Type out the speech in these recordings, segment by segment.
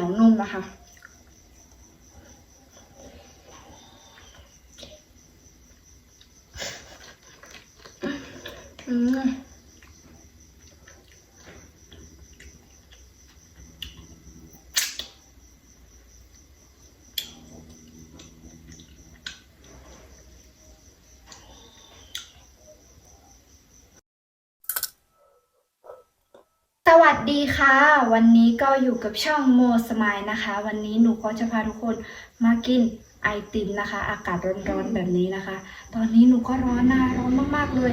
นียวนุ่มนะคะ อืม ดีค่ะ วันนี้ก็อยู่กับช่องโมสมายนะคะ วันนี้หนูก็จะพาทุกคนมากินไอติมนะคะ อากาศร้อนๆแบบนี้นะคะ ตอนนี้หนูก็ร้อนนะร้อนมากๆเลย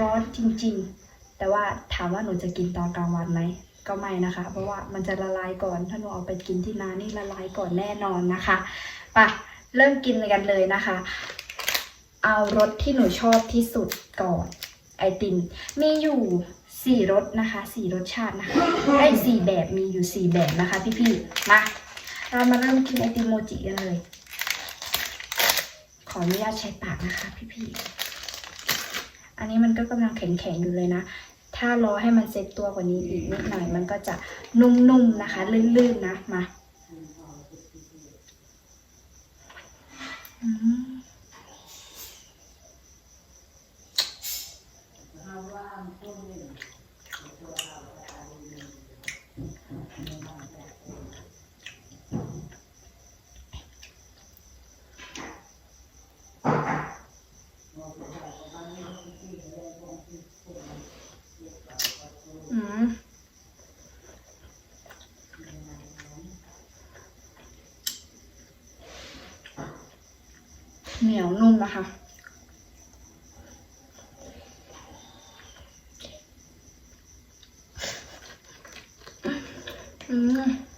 ร้อนจริงๆ แต่ว่าถามว่าหนูจะกินตอนกลางวันไหมก็ไม่นะคะ เพราะว่ามันจะละลายก่อน ถ้าหนูเอาไปกินที่นานี่ละลายก่อนแน่นอนนะคะไปเริ่มกินกันเลยนะคะ เอารสที่หนูชอบที่สุดก่อนไอติมมีอยู่ สี่รสนะคะสี่รสชาตินะคะไอสี่แบบมีอยู่สี่แบบนะคะ พี่ๆมาเรามาเริ่มกินไอติมโมจิกันเลย ขออนุญาตใช้ปากนะคะ พี่ๆอันนี้มันก็กำลังแข็งๆอยู่เลยนะถ้ารอให้มันเซ็ตตัวกว่านี้อีกนิดหน่อย มันก็จะนุ่มๆนะคะ ลื่นๆนะมาอืม อืมเหนียวนุ่มนะคะอืม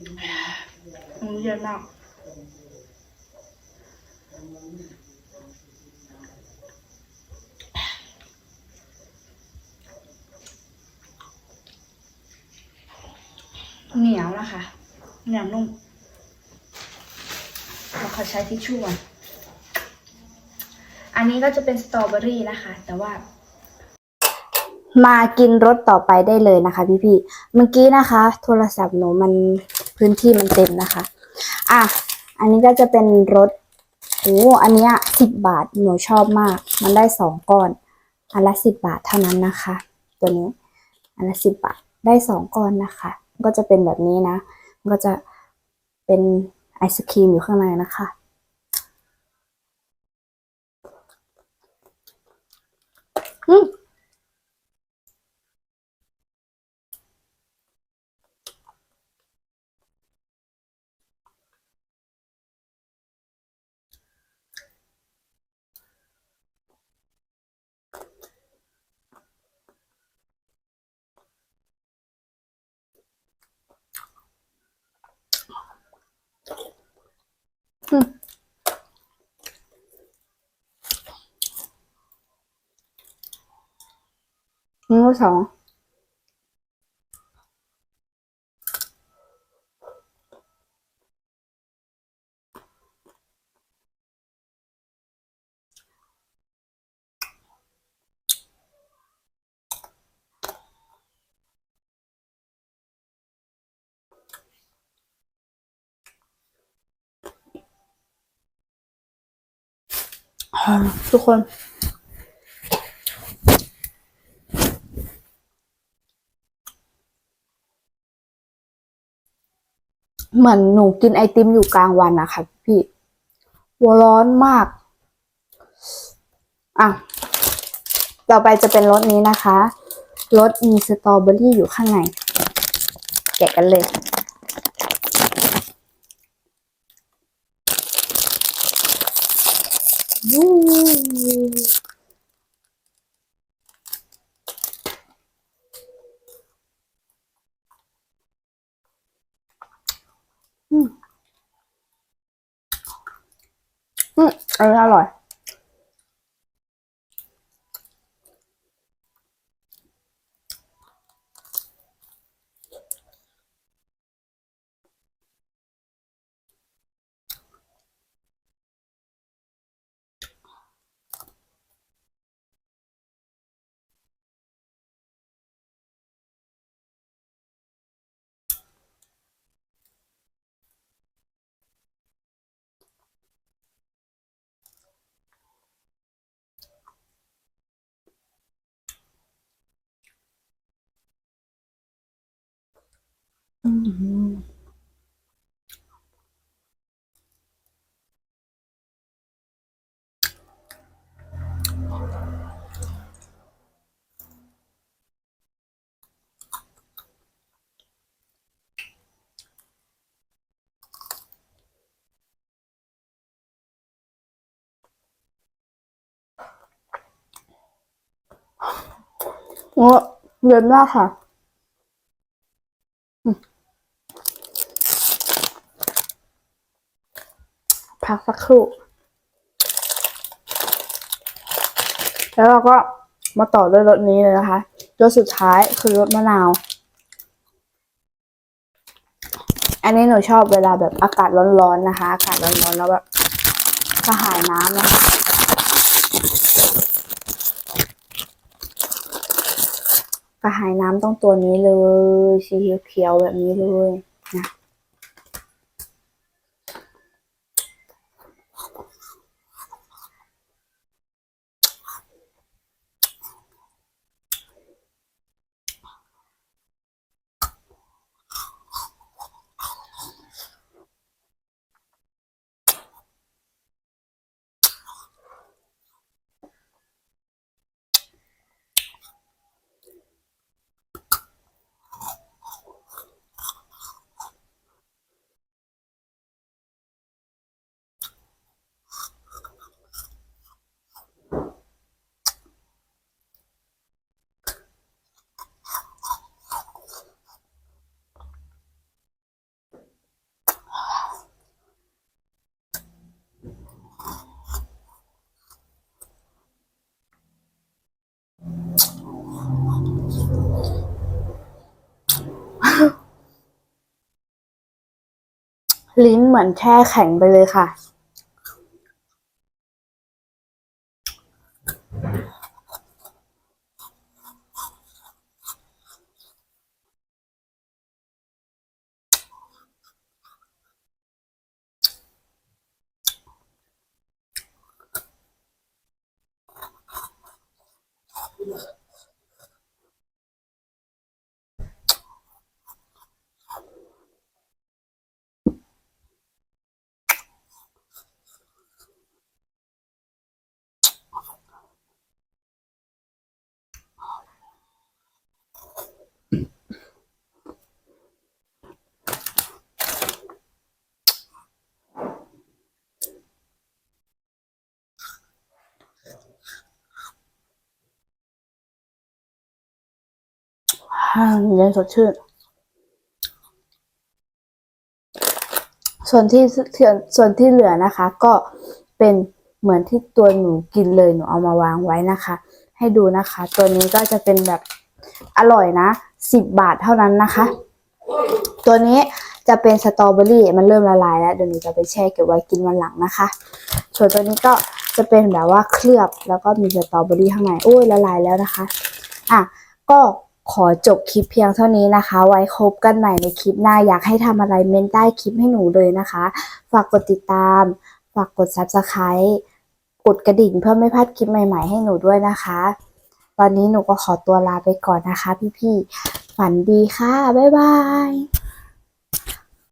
อืมเย็นมากเหนียวนะคะเหนียวนุ่มเราขอใช้ทิชชู่ก่อนอันนี้ก็จะเป็นสตรอเบอรี่นะคะ แต่ว่ามากินรสต่อไปได้เลยนะคะ พี่ๆ เมื่อกี้นะคะ โทรศัพท์หนูมัน พื้นที่มันเต็มนะคะ อะ อันนี้ก็จะเป็นรสโอ้อันเนี้ยสิบบาทหนูชอบมาก มันได้สองก้อน อันละสิบบาทเท่านั้นนะคะ ตัวนี้ อันละสิบบาท ได้สองก้อนนะคะ ก็จะเป็นแบบนี้นะ ก็จะเป็นไอศครีมอยู่ข้างในนะคะอืม นิ้วสอง ทุกคน เหมือนหนูกินไอติมอยู่กลางวันนะคะพี่หัวร้อนมาก อะ ต่อไปจะเป็นรสนี้นะคะ รสมีสตรอเบอรี่อยู่ข้างใน แกะกันเลย Ву ừ, ra rồi. นนี้อร่อย อืมโอ้เย็นมากค่ะ พักสักครู่ แล้วเราก็มาต่อด้วยรสนี้เลยนะคะรสสุดท้ายคือรสมะนาว อันนี้หนูชอบเวลาแบบอากาศร้อนๆนะคะ อากาศร้อนๆแล้วแบบกระหายน้ำนะคะกระหายน้ำต้องตัวนี้เลยสีเขียวๆแบบนี้เลยนะ ลิ้นเหมือนแช่แข็งไปเลยค่ะ อ่า เย็นสดชื่น ส่วนที่ส่วนส่วนที่เหลือนะคะ ก็เป็นเหมือนที่ตัวหนูกินเลยหนูเอามาวางไว้นะคะ ให้ดูนะคะ ตัวนี้ก็จะเป็นแบบอร่อยนะสิบบาทเท่านั้นนะคะ ตัวนี้จะเป็นสตรอเบอรี่มันเริ่มละลายแล้วเดี๋ยวหนูจะไปแช่เก็บไว้กินวันหลังนะคะ ส่วนตัวนี้ก็จะเป็นแบบว่าเคลือบแล้วก็มีสตรอเบอรี่ข้างในโอ้ยละลายแล้วนะคะ อะก็ ขอจบคลิปเพียงเท่านี้นะคะ ไว้พบกันใหม่ในคลิปหน้าอยากให้ทำอะไรเมนใต้คลิปให้หนูเลยนะคะ ฝากกดติดตาม ฝากกด subscribe กดกระดิ่งเพื่อไม่พลาดคลิปใหม่ ๆ ให้หนูด้วยนะคะ ตอนนี้หนูก็ขอตัวลาไปก่อนนะคะ พี่ๆ ฝันดีค่ะ บ๊ายบาย